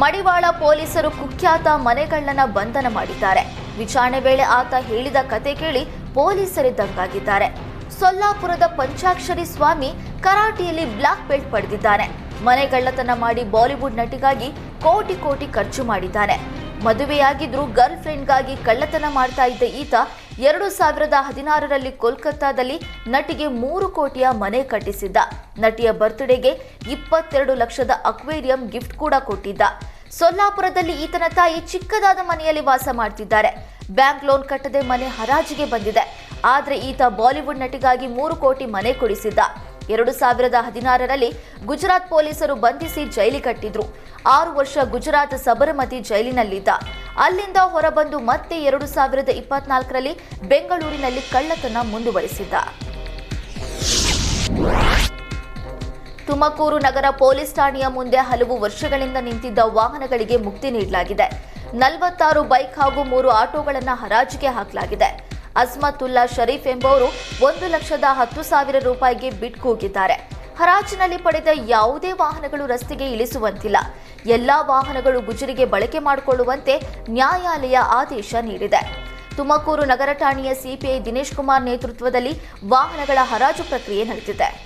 ಮಡಿವಾಳ ಪೊಲೀಸರು ಕುಖ್ಯಾತ ಮನೆಗಳ್ಳನ ಬಂಧನ ಮಾಡಿದ್ದಾರೆ. ವಿಚಾರಣೆ ವೇಳೆ ಆತ ಹೇಳಿದ ಕತೆ ಕೇಳಿ ಪೊಲೀಸರೇ ದಂಗಾಗಿದ್ದಾರೆ. ಸೊಲ್ಲಾಪುರದ ಪಂಚಾಕ್ಷರಿ ಸ್ವಾಮಿ ಕರಾಟೆಯಲ್ಲಿ ಬ್ಲಾಕ್ ಬೆಲ್ಟ್ ಪಡೆದಿದ್ದಾನೆ. ಮನೆಗಳ್ಳತನ ಮಾಡಿ ಬಾಲಿವುಡ್ ನಟಿಗಾಗಿ ಕೋಟಿ ಕೋಟಿ ಖರ್ಚು ಮಾಡಿದ್ದಾನೆ. ಮದುವೆಯಾಗಿದ್ರೂ ಗರ್ಲ್ ಫ್ರೆಂಡ್ಗಾಗಿ ಕಳ್ಳತನ ಮಾಡ್ತಾ ಇದ್ದ ಈತ ಎರಡು ಸಾವಿರದ ಹದಿನಾರರಲ್ಲಿ ಕೋಲ್ಕತ್ತಾದಲ್ಲಿ ನಟಿಗೆ ಮೂರು ಕೋಟಿಯ ಮನೆ ಕಟ್ಟಿಸಿದ್ದ. ನಟಿಯ ಬರ್ತ್ಡೇಗೆ ಇಪ್ಪತ್ತೆರಡು ಲಕ್ಷದ ಅಕ್ವೇರಿಯಂ ಗಿಫ್ಟ್ ಕೂಡ ಕೊಟ್ಟಿದ್ದ. ಸೊಲ್ಲಾಪುರದಲ್ಲಿ ಈತನ ತಾಯಿ ಚಿಕ್ಕದಾದ ಮನೆಯಲ್ಲಿ ವಾಸ ಮಾಡ್ತಿದ್ದಾರೆ. ಬ್ಯಾಂಕ್ ಲೋನ್ ಕಟ್ಟದೆ ಮನೆ ಹರಾಜಿಗೆ ಬಂದಿದೆ. ಆದರೆ ಈತ ಬಾಲಿವುಡ್ ನಟಿಗಾಗಿ ಮೂರು ಕೋಟಿ ಮನೆ ಕೊಡಿಸಿದ್ದ. ಎರಡು ಸಾವಿರದ ಹದಿನಾರರಲ್ಲಿ ಗುಜರಾತ್ ಪೊಲೀಸರು ಬಂಧಿಸಿ ಜೈಲಿ ಕಟ್ಟಿದ್ರು. ಆರು ವರ್ಷ ಗುಜರಾತ್ ಸಬರಮತಿ ಜೈಲಿನಲ್ಲಿದ್ದ. ಅಲ್ಲಿಂದ ಹೊರಬಂದು ಮತ್ತೆ ಎರಡು ಸಾವಿರದ ಇಪ್ಪತ್ನಾಲ್ಕರಲ್ಲಿ ಬೆಂಗಳೂರಿನಲ್ಲಿ ಕಳ್ಳತನ ಮುಂದುವರಿಸಿದ್ದ. ತುಮಕೂರು ನಗರ ಪೊಲೀಸ್ ಠಾಣೆಯ ಮುಂದೆ ಹಲವು ವರ್ಷಗಳಿಂದ ನಿಂತಿದ್ದ ವಾಹನಗಳಿಗೆ ಮುಕ್ತಿ ನೀಡಲಾಗಿದೆ. ನಲವತ್ತಾರು ಬೈಕ್ ಹಾಗೂ ಮೂರು ಆಟೋಗಳನ್ನು ಹರಾಜಿಗೆ ಹಾಕಲಾಗಿದೆ. ಅಸ್ಮತುಲ್ಲಾ ಶರೀಫ್ ಎಂಬುವರು ಒಂದು ಲಕ್ಷದ ಹತ್ತು ಸಾವಿರ ರೂಪಾಯಿಗೆ ಬಿಟ್ ಕೂಗಿದ್ದಾರೆ. ಹರಾಜಿನಲ್ಲಿ ಪಡೆದ ಯಾವುದೇ ವಾಹನಗಳು ರಸ್ತೆಗೆ ಇಳಿಸುವಂತಿಲ್ಲ. ಎಲ್ಲಾ ವಾಹನಗಳು ಗುಜರಿಗೆ ಬಳಕೆ ಮಾಡಿಕೊಳ್ಳುವಂತೆ ನ್ಯಾಯಾಲಯ ಆದೇಶ ನೀಡಿದೆ. ತುಮಕೂರು ನಗರ ಠಾಣೆಯ ಸಿಪಿಐ ದಿನೇಶ್ ಕುಮಾರ್ ನೇತೃತ್ವದಲ್ಲಿ ವಾಹನಗಳ ಹರಾಜು ಪ್ರಕ್ರಿಯೆ ನಡೆದಿದೆ.